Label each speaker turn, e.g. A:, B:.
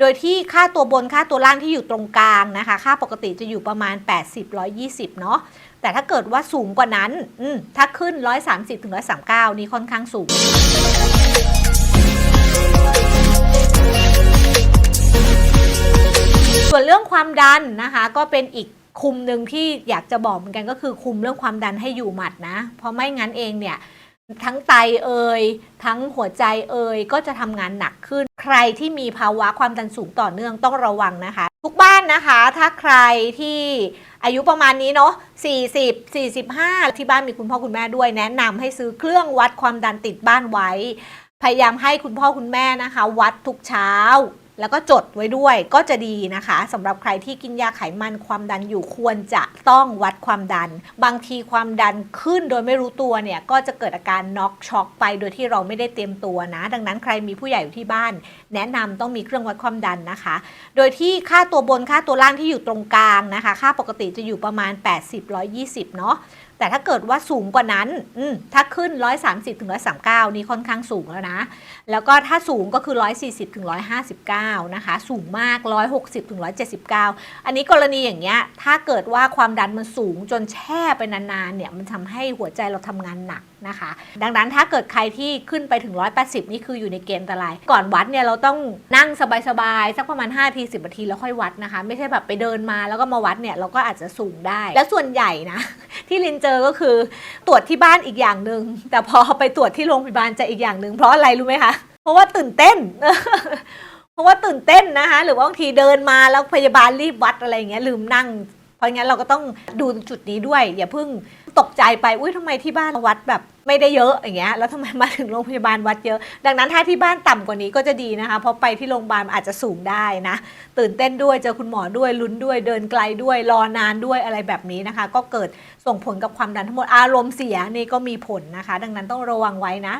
A: โดยที่ค่าตัวบนค่าตัวล่างที่อยู่ตรงกลางนะคะ ค่าปกติจะอยู่ประมาณ 80 120 เนาะแต่ถ้าเกิดว่าสูงกว่านั้นถ้าขึ้น 130-139 นี่ค่อนข้างสูงส่วนเรื่องความดันนะคะ ก็เป็นอีกคุมหนึ่งที่อยากจะบอกเหมือนกันก็คือคุมเรื่องความดันให้อยู่หมัดนะ เพราะไม่งั้นเองเนี่ย ทั้งไตเอ่ยทั้งหัวใจเอ่ยก็จะทำงานหนักขึ้น ใครที่มีภาวะความดันสูงต่อเนื่องต้องระวังนะคะ ทุกบ้านนะคะ ถ้าใครที่อายุประมาณนี้เนาะ40 45 ที่บ้านมีคุณพ่อคุณแม่ด้วย แนะนำให้ซื้อเครื่องวัดความดันติดบ้านไว้ พยายามให้คุณพ่อคุณแม่นะคะ วัดทุกเช้า แล้วก็จดไว้ด้วยก็จะดีนะคะสำหรับใครที่กินยาไขมันความดันอยู่ควรจะต้องวัดความดัน บางทีความดันขึ้นโดยไม่รู้ตัวเนี่ยก็จะเกิดอาการน็อกช็อกไปโดยที่เราไม่ได้เตรียมตัวนะ ดังนั้นใครมีผู้ใหญ่อยู่ที่บ้าน แนะนำต้องมีเครื่องวัดความดันนะคะ โดยที่ค่าตัวบนค่าตัวล่างที่อยู่ตรงกลางนะคะ ค่าปกติจะอยู่ประมาณ 80 120 เนาะ แต่ถ้าเกิดว่าสูงกว่านั้นถ้าขึ้น 130ถึง139 นี่ค่อนข้างสูงแล้วนะ แล้วก็ถ้าสูงก็คือ 140ถึง159 นะคะ สูงมาก 160ถึง179 อันนี้กรณีอย่างเงี้ย ถ้าเกิดว่าความดันมันสูงจนแช่ไปนานๆ เนี่ย มันทำให้หัวใจเราทำงานหนักนะคะ ดังนั้นถ้าเกิดใครที่ขึ้นไปถึง 180 นี่คืออยู่ในเกณฑ์อันตราย ก่อนวัดเนี่ยเราต้องนั่งสบายๆ สักประมาณ5ที10นาทีแล้วค่อยวัดนะคะ ไม่ใช่แบบไปเดินมาแล้วก็มาวัดเนี่ยเราก็อาจจะสูงได้ และส่วนใหญ่นะที่ลินเจอก็คือ ตรวจที่บ้านอีกอย่างหนึ่งแต่พอไปตรวจที่โรงพยาบาลจะอีกอย่างหนึ่งเพราะอะไรรู้ไหมคะเพราะว่าตื่นเต้น เพราะว่าตื่นเต้นนะคะหรือว่าบางทีเดินมาแล้วพยาบาลรีบวัดอะไรอย่างเงี้ยลืมนั่ง ราะงั้นเราก็ต้องดูจุดนี้ด้วย อย่าเพิ่งตกใจไปอุ้ยทำไมที่บ้านวัดแบบไม่ได้เยอะอย่างเงี้ยแล้วทำไมมาถึงโรงพยาบาลวัดเยอะ ดังนั้นถ้าที่บ้านต่ำกว่านี้ก็จะดีนะคะ เพราะไปที่โรงพยาบาลอาจจะสูงได้นะ ตื่นเต้นด้วยเจอคุณหมอด้วยลุ้นด้วยเดินไกลด้วยรอนานด้วยอะไรแบบนี้นะคะ ก็เกิดส่งผลกับความดันทั้งหมดอารมณ์เสียนี่ก็มีผลนะคะ ดังนั้นต้องระวังไว้นะ